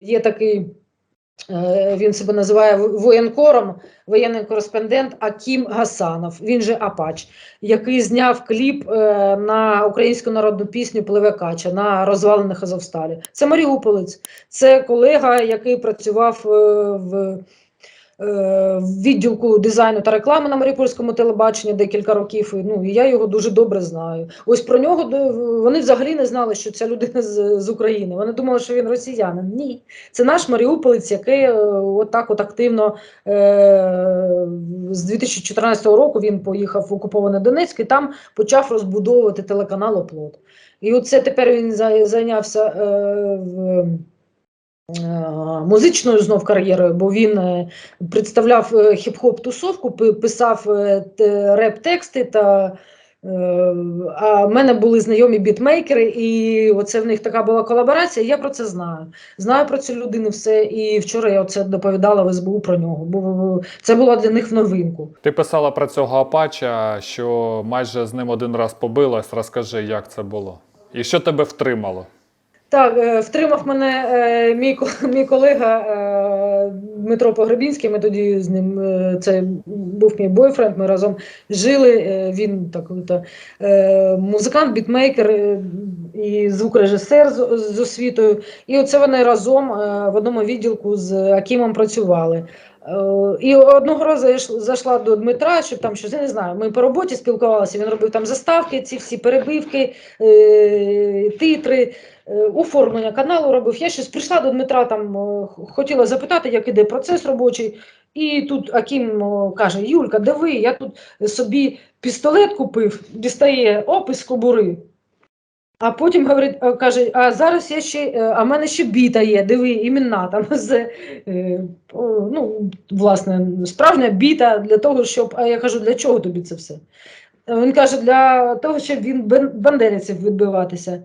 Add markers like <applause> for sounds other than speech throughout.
Є такий, е, він себе називає воєнкором, воєнний кореспондент Акім Гасанов, він же Апач, який зняв кліп е, на українську народну пісню Пливе Кача на розвалених Азовсталі. Це Маріуполець, це колега, який працював е, в. Е, відділку дизайну та реклами на Маріупольському телебаченні декілька років. і, Ну і я його дуже добре знаю. Ось про нього вони взагалі не знали, що ця людина з, з України. Вони думали, що він росіянин. Ні, це наш Маріуполець, який е, отак от активно е, з 2014 року він поїхав в окупований Донецьк і там почав розбудовувати телеканал Оплот. І оце тепер він зайнявся е, Музичною знов кар'єрою, бо він е, представляв е, хіп-хоп тусовку, пи- писав е, реп-тексти та е, а в мене були знайомі бітмейкери, і оце в них така була колаборація. Я про це знаю. Знаю про цю людину все. І вчора я оце доповідала в СБУ про нього, бо це було для них в новинку. Ти писала про цього Апача, що майже з ним один раз побилась. Розкажи, як це було. І що тебе втримало? Так, е, втримав мене е, мій, <laughs> мій колега е, Дмитро Погребінський. Ми тоді з ним це був мій бойфренд. Ми разом жили. Він так та, е, музикант, бітмейкер і звукорежисер з, з освітою. І оце вони разом в одному відділку з Акімом працювали. І одного разу я зайшла до Дмитра, щоб там щось я не знаю. Ми по роботі спілкувалися. Він робив там заставки, ці всі перебивки, титри оформлення каналу робив. Я щось прийшла до Дмитра, там е, хотіла запитати, як іде процес робочий. І тут Акім е, каже: Юлька, диви, я тут собі пістолет купив, дістає опис кобури. А потім говорить, е, каже: а зараз я ще, е, а в мене ще біта є, диви, іменна там з е, ну, власне, справжня біта для того, щоб. А я кажу, для чого тобі це все? Е, Він каже, для того, щоб він бандерівців відбиватися.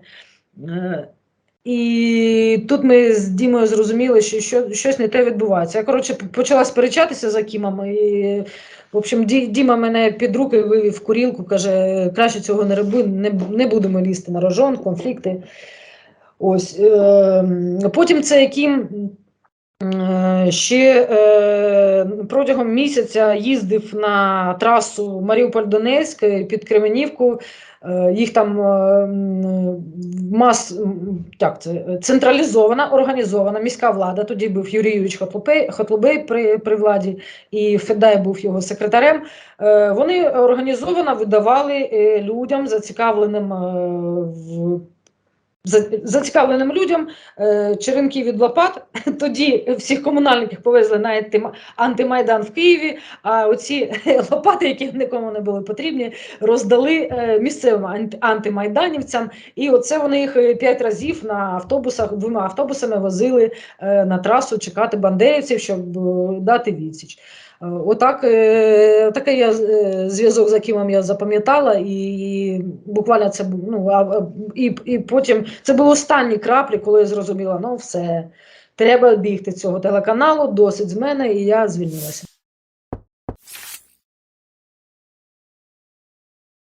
І тут ми з Дімою зрозуміли, що, що щось не те відбувається. Я коротше почала сперечатися за Кімами. і в общем, Ді- Діма мене під руки вивів в курілку, каже, краще цього не роби, не, не будемо лізти на рожон, конфлікти. Ось. Е, потім це Акім е, ще е, протягом місяця їздив на трасу Маріуполь-Донецьк під Кременівку. Е, Їх там е, мас, м, як це, е, централізована, організована міська влада. Тоді був Юрій Юрійович Хотлобей при, при владі, і Федай був його секретарем. Е, Вони організовано видавали е, людям, зацікавленим е, в зацікавленим людям е, черенки від лопат. <laughs> Тоді всіх комунальників повезли на антима- антимайдан в Києві. А оці <laughs> лопати, які нікому не були потрібні, роздали е, місцевим анти- антимайданівцям. І оце вони їх е, п'ять разів на автобусах, двома автобусами возили на трасу чекати бандерівців, щоб дати відсіч. Отак, такий я зв'язок з Акимом я запам'ятала, і, буквально це ну, і, і потім це були останні краплі, коли я зрозуміла, ну все, треба бігти цього телеканалу, досить з мене, і я звільнилася.